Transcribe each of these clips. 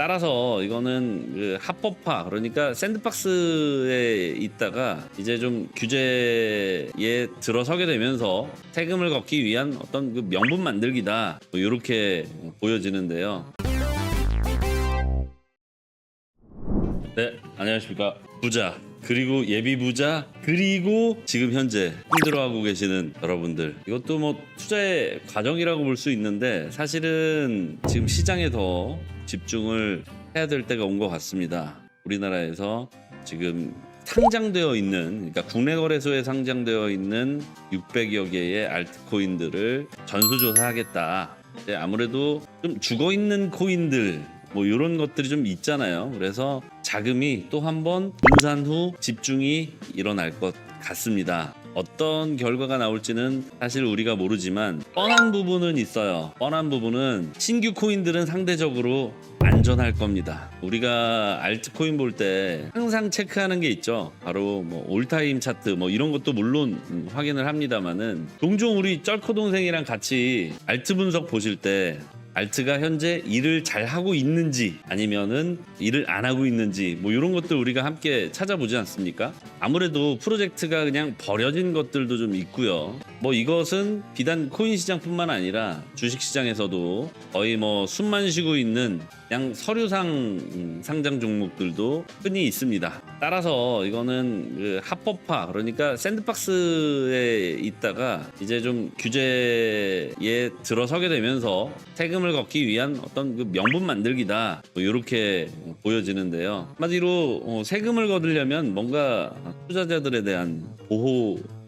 따라서 이거는 그 합법화 그러니까 샌드박스에 있다가 이제 좀 규제에 들어서게 되면서 세금을 걷기 위한 어떤 그 명분 만들기다 뭐 이렇게 보여지는데요. 네, 안녕하십니까. 부자, 그리고 예비 부자, 그리고 지금 현재 힘들어하고 계시는 여러분들. 이것도 뭐 투자의 과정이라고 볼 수 있는데 사실은 지금 시장에 더 집중을 해야 될 때가 온 것 같습니다. 우리나라에서 지금 상장되어 있는 그러니까 국내 거래소에 상장되어 있는 600여 개의 알트코인들을 전수조사하겠다. 이제 아무래도 좀 죽어 있는 코인들 뭐 이런 것들이 좀 있잖아요. 그래서 자금이 또 한 번 분산 후 집중이 일어날 것 같습니다. 어떤 결과가 나올지는 사실 우리가 모르지만 뻔한 부분은 있어요. 뻔한 부분은 신규 코인들은 상대적으로 안전할 겁니다. 우리가 알트코인 볼 때 항상 체크하는 게 있죠. 바로 뭐 올타임 차트 뭐 이런 것도 물론 음, 확인을 합니다만은 종종 우리 쩔코 동생이랑 같이 알트 분석 보실 때 알트가 현재 일을 잘 하고 있는지 아니면은 일을 안 하고 있는지 뭐 이런 것들 우리가 함께 찾아보지 않습니까? 아무래도 프로젝트가 그냥 버려진 것들도 좀 있고요. 뭐 이것은 비단 코인 시장뿐만 아니라 주식 시장에서도 거의 뭐 숨만 쉬고 있는 그냥 서류상 음, 상장 종목들도 흔히 있습니다. 따라서 이거는 그 합법화 그러니까 샌드박스에 있다가 이제 좀 규제에 들어서게 되면서 세금을 걷기 위한 어떤 그 명분 만들기다 뭐 이렇게 보여지는데요. 한마디로 어, 세금을 거두려면 뭔가 투자자들에 대한 보호와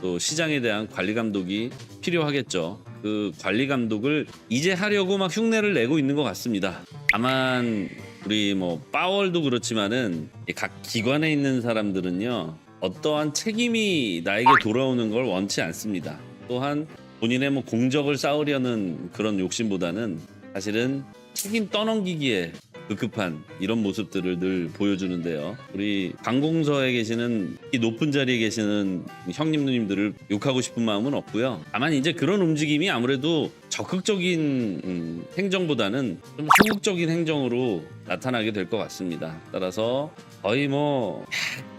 또 시장에 대한 관리 감독이 필요하겠죠. 그 관리 감독을 이제 하려고 막 흉내를 내고 있는 것 같습니다. 다만 우리 뭐 파월도 그렇지만은 이각 기관에 있는 사람들은요 어떠한 책임이 나에게 돌아오는 걸 원치 않습니다. 또한 본인의 뭐 공적을 쌓으려는 그런 욕심보다는 사실은 책임 떠넘기기에 급급한 이런 모습들을 늘 보여주는데요. 우리 관공서에 계시는 이 높은 자리에 계시는 형님 누님들을 욕하고 싶은 마음은 없고요. 다만 이제 그런 움직임이 아무래도 적극적인 음, 행정보다는 좀 소극적인 행정으로 나타나게 될 것 같습니다. 따라서 거의 뭐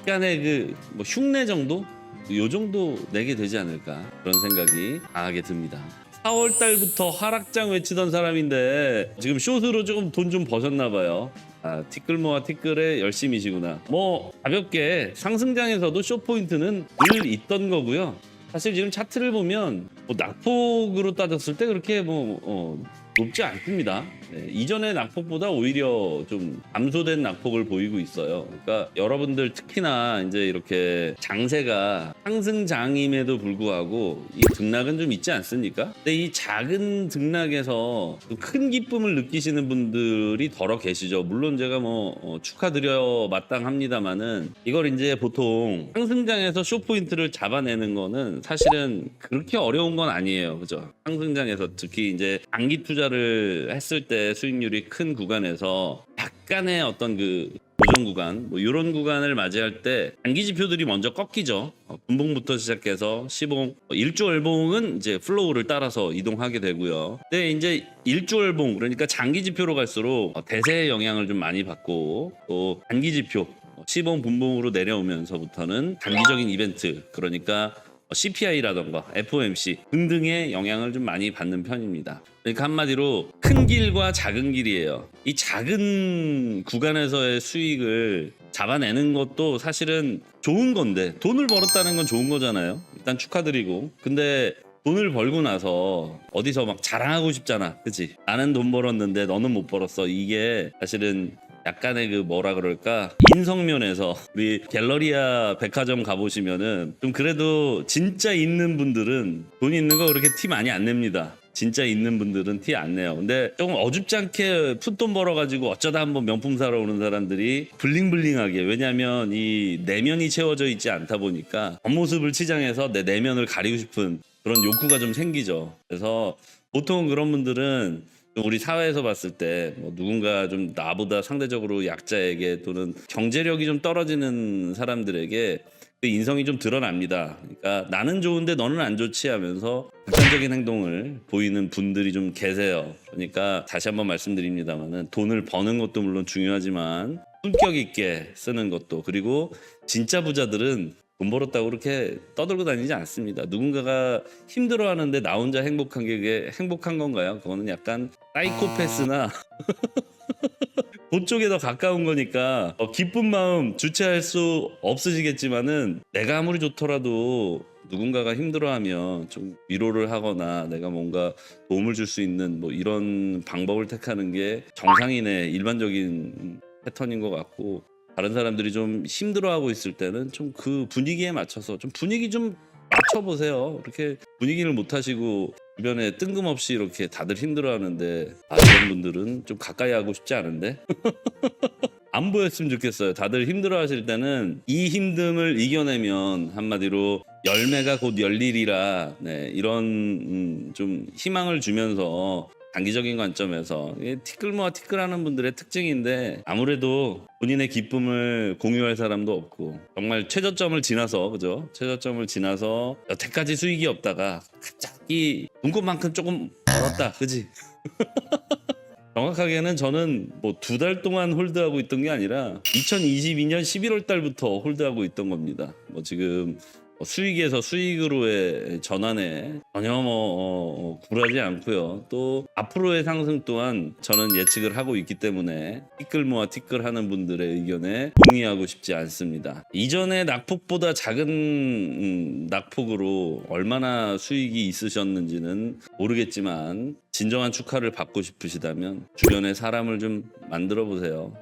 약간의 그 뭐 흉내 정도 요 정도 내게 되지 않을까 그런 생각이 강하게 듭니다. 4월 달부터 하락장 외치던 사람인데 지금 숏으로 조금 돈 좀 버셨나 봐요. 아, 티끌 모아 티끌에 열심이시구나. 뭐 가볍게 상승장에서도 숏 포인트는 늘 있던 거고요. 사실 지금 차트를 보면 뭐 낙폭으로 따졌을 때 그렇게 뭐 어, 높지 않습니다. 네, 이전의 낙폭보다 오히려 좀 감소된 낙폭을 보이고 있어요. 그러니까 여러분들 특히나 이제 이렇게 장세가 상승장임에도 불구하고 이 등락은 좀 있지 않습니까? 근데 이 작은 등락에서 좀큰 기쁨을 느끼시는 분들이 더러 계시죠. 물론 제가 뭐 어, 축하드려 마땅합니다만은 이걸 이제 보통 상승장에서 쇼 포인트를 잡아내는 거는 사실은 그렇게 어려운 건 아니에요. 그죠? 상승장에서 특히 이제 단기 투자 를 했을 때 수익률이 큰 구간에서 약간의 어떤 그 고정 구간 뭐 이런 구간을 맞이할 때 단기 지표들이 먼저 꺾이죠. 어, 분봉부터 시작해서 시봉, 어, 일주월봉은 이제 플로우를 따라서 이동하게 되고요. 근데 이제 일주월봉 그러니까 장기 지표로 갈수록 어, 대세의 영향을 좀 많이 받고 또 단기 지표 어, 시봉 분봉으로 내려오면서부터는 단기적인 이벤트 그러니까 CPI라던가 FOMC 등등의 영향을 좀 많이 받는 편입니다. 그러니까 한마디로 큰 길과 작은 길이에요. 이 작은 구간에서의 수익을 잡아내는 것도 사실은 좋은 건데 돈을 벌었다는 건 좋은 거잖아요. 일단 축하드리고. 근데 돈을 벌고 나서 어디서 막 자랑하고 싶잖아. 그치? 나는 돈 벌었는데 너는 못 벌었어. 이게 사실은 약간의 그 뭐라 그럴까 인성면에서 우리 갤러리아 백화점 가보시면은 좀 그래도 진짜 있는 분들은 돈 있는 거 그렇게 티 많이 안 냅니다. 진짜 있는 분들은 티 안 내요. 근데 조금 어줍지 않게 푼돈 벌어가지고 어쩌다 한번 명품 사러 오는 사람들이 블링블링하게 왜냐하면 이 내면이 채워져 있지 않다 보니까 겉모습을 치장해서 내 내면을 가리고 싶은 그런 욕구가 좀 생기죠. 그래서 보통 그런 분들은 좀 우리 사회에서 봤을 때 뭐 누군가 좀 나보다 상대적으로 약자에게 또는 경제력이 좀 떨어지는 사람들에게 그 인성이 좀 드러납니다. 그러니까 나는 좋은데 너는 안 좋지 하면서 극단적인 행동을 보이는 분들이 좀 계세요. 그러니까 다시 한번 말씀드립니다만은 돈을 버는 것도 물론 중요하지만 품격 있게 쓰는 것도 그리고 진짜 부자들은 돈 벌었다고 그렇게 떠들고 다니지 않습니다. 누군가가 힘들어하는데 나 혼자 행복한 게 그게 행복한 건가요? 그거는 약간 사이코패스나 그쪽에 더 가까운 거니까 어, 기쁜 마음 주체할 수 없으시겠지만은 내가 아무리 좋더라도 누군가가 힘들어하면 좀 위로를 하거나 내가 뭔가 도움을 줄 수 있는 뭐 이런 방법을 택하는 게 정상인의 일반적인 패턴인 것 같고 다른 사람들이 좀 힘들어하고 있을 때는 좀 그 분위기에 맞춰서 좀 분위기 좀 맞춰보세요. 이렇게 분위기를 못 하시고 주변에 뜬금없이 이렇게 다들 힘들어하는데 아, 이런 분들은 좀 가까이 하고 싶지 않은데 안 보였으면 좋겠어요. 다들 힘들어하실 때는 이 힘듦을 이겨내면 한마디로 열매가 곧 열리리라 네, 이런 음, 좀 희망을 주면서 단기적인 관점에서 티끌모아 티끌하는 분들의 특징인데 아무래도 본인의 기쁨을 공유할 사람도 없고 정말 최저점을 지나서 그죠 최저점을 지나서 여태까지 수익이 없다가 갑자기 눈꽃만큼 조금 벌었다 그지 정확하게는 저는 뭐 두 달 동안 홀드하고 있던 게 아니라 2022년 11월 달부터 홀드하고 있던 겁니다. 뭐 지금 뭐 수익에서 수익으로의 전환에 전혀 뭐 어, 어, 굴하지 않고요. 또 앞으로의 상승 또한 저는 예측을 하고 있기 때문에 티끌 모아 티끌 하는 분들의 의견에 동의하고 싶지 않습니다. 이전의 낙폭보다 작은 음, 낙폭으로 얼마나 수익이 있으셨는지는 모르겠지만 진정한 축하를 받고 싶으시다면 주변에 사람을 좀 만들어 보세요.